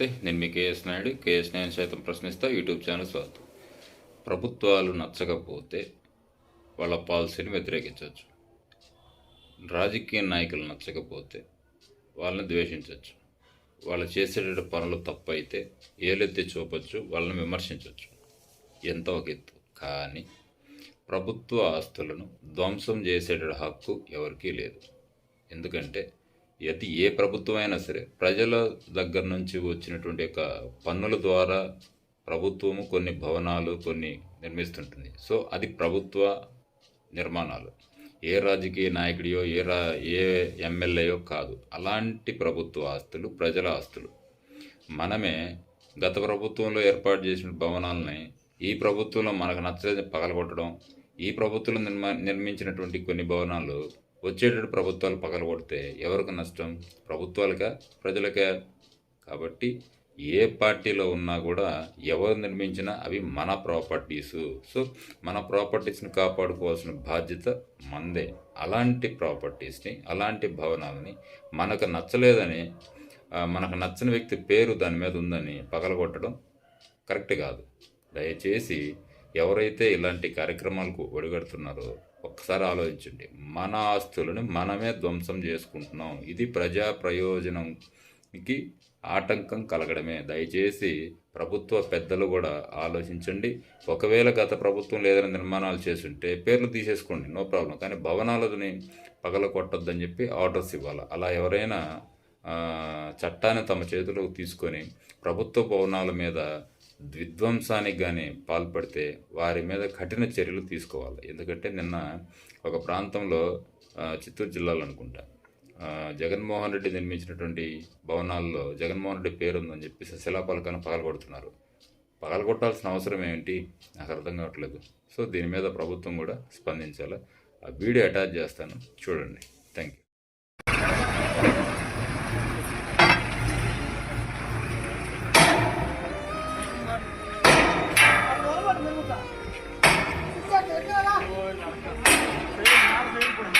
నమస్తే నేను మీ K S Naidu K S Naidu సైతం ప్రశ్నిస్తా యూట్యూబ్ ఛానల్ స్వాగతం. ప్రభుత్వాలు నచ్చకపోతే వాళ్ళ పాలసీని వ్యతిరేకించవచ్చు. రాజకీయ నాయకులు నచ్చకపోతే వాళ్ళని ద్వేషించవచ్చు. వాళ్ళు చేసేట పనులు తప్పైతే ఏలెత్తి చూపొచ్చు వాళ్ళని విమర్శించవచ్చు ఎంత ఒక ఎత్తు. కానీ ప్రభుత్వ ఆస్తులను ధ్వంసం చేసేట హక్కు ఎవరికీ లేదు. ఎందుకంటే అది ఏ ప్రభుత్వం అయినా సరే ప్రజల దగ్గర నుంచి వచ్చినటువంటి యొక్క పన్నుల ద్వారా ప్రభుత్వము కొన్ని భవనాలు కొన్ని నిర్మిస్తుంటుంది. సో అది ప్రభుత్వ నిర్మాణాలు. ఏ రాజకీయ నాయకుడియో ఏ రా ఏ ఎమ్మెల్యేయో కాదు. అలాంటి ప్రభుత్వ ఆస్తులు ప్రజల ఆస్తులు. మనమే గత ప్రభుత్వంలో ఏర్పాటు చేసిన భవనాలని ఈ ప్రభుత్వంలో మనకు నచ్చలేదు పగలగొట్టడం ఈ ప్రభుత్వంలో నిర్మ నిర్మించినటువంటి కొన్ని భవనాలు వచ్చేటట్టు ప్రభుత్వాలు పగలగొడితే ఎవరికి నష్టం? ప్రభుత్వాలకా? ప్రజలకా? కాబట్టి ఏ పార్టీలో ఉన్నా కూడా ఎవరు నిర్మించినా అవి మన ప్రాపర్టీస్. సో మన ప్రాపర్టీస్ని కాపాడుకోవాల్సిన బాధ్యత మందే. అలాంటి ప్రాపర్టీస్ని అలాంటి భవనాలని మనకు నచ్చలేదని మనకు నచ్చని వ్యక్తి పేరు దాని మీద ఉందని పగలగొట్టడం కరెక్ట్ కాదు. దయచేసి ఎవరైతే ఇలాంటి కార్యక్రమాలకు ఒడిగడుతున్నారో ఒక్కసారి ఆలోచించండి. మన ఆస్తులను మనమే ధ్వంసం చేసుకుంటున్నాం. ఇది ప్రజా ప్రయోజనంకి ఆటంకం కలగడమే. దయచేసి ప్రభుత్వ పెద్దలు కూడా ఆలోచించండి. ఒకవేళ గత ప్రభుత్వం ఏదైనా నిర్మాణాలు చేస్తుంటే పేర్లు తీసేసుకోండి. No problem. కానీ భవనాలని పగల కొట్టొద్దని చెప్పి ఆర్డర్స్ ఇవ్వాలి? అలా ఎవరైనా చట్టాన్ని తమ చేతిలోకి తీసుకొని ప్రభుత్వ భవనాల మీద విధ్వంసానికి కానీ పాల్పడితే వారి మీద కఠిన చర్యలు తీసుకోవాలి. ఎందుకంటే నిన్న ఒక ప్రాంతంలో చిత్తూరు జిల్లాలో అనుకుంటా జగన్మోహన్ రెడ్డి నిర్మించినటువంటి భవనాల్లో జగన్మోహన్ రెడ్డి పేరు ఉందని చెప్పేసి శిలాపలకాన్ని పగలగొడుతున్నారు. పగలగొట్టాల్సిన అవసరం ఏంటి నాకు అర్థం కావట్లేదు. సో దీని మీద ప్రభుత్వం కూడా స్పందించాలి? ఆ వీడియో అటాచ్ చేస్తాను. చూడండి. Thank you 这拿不着，谁。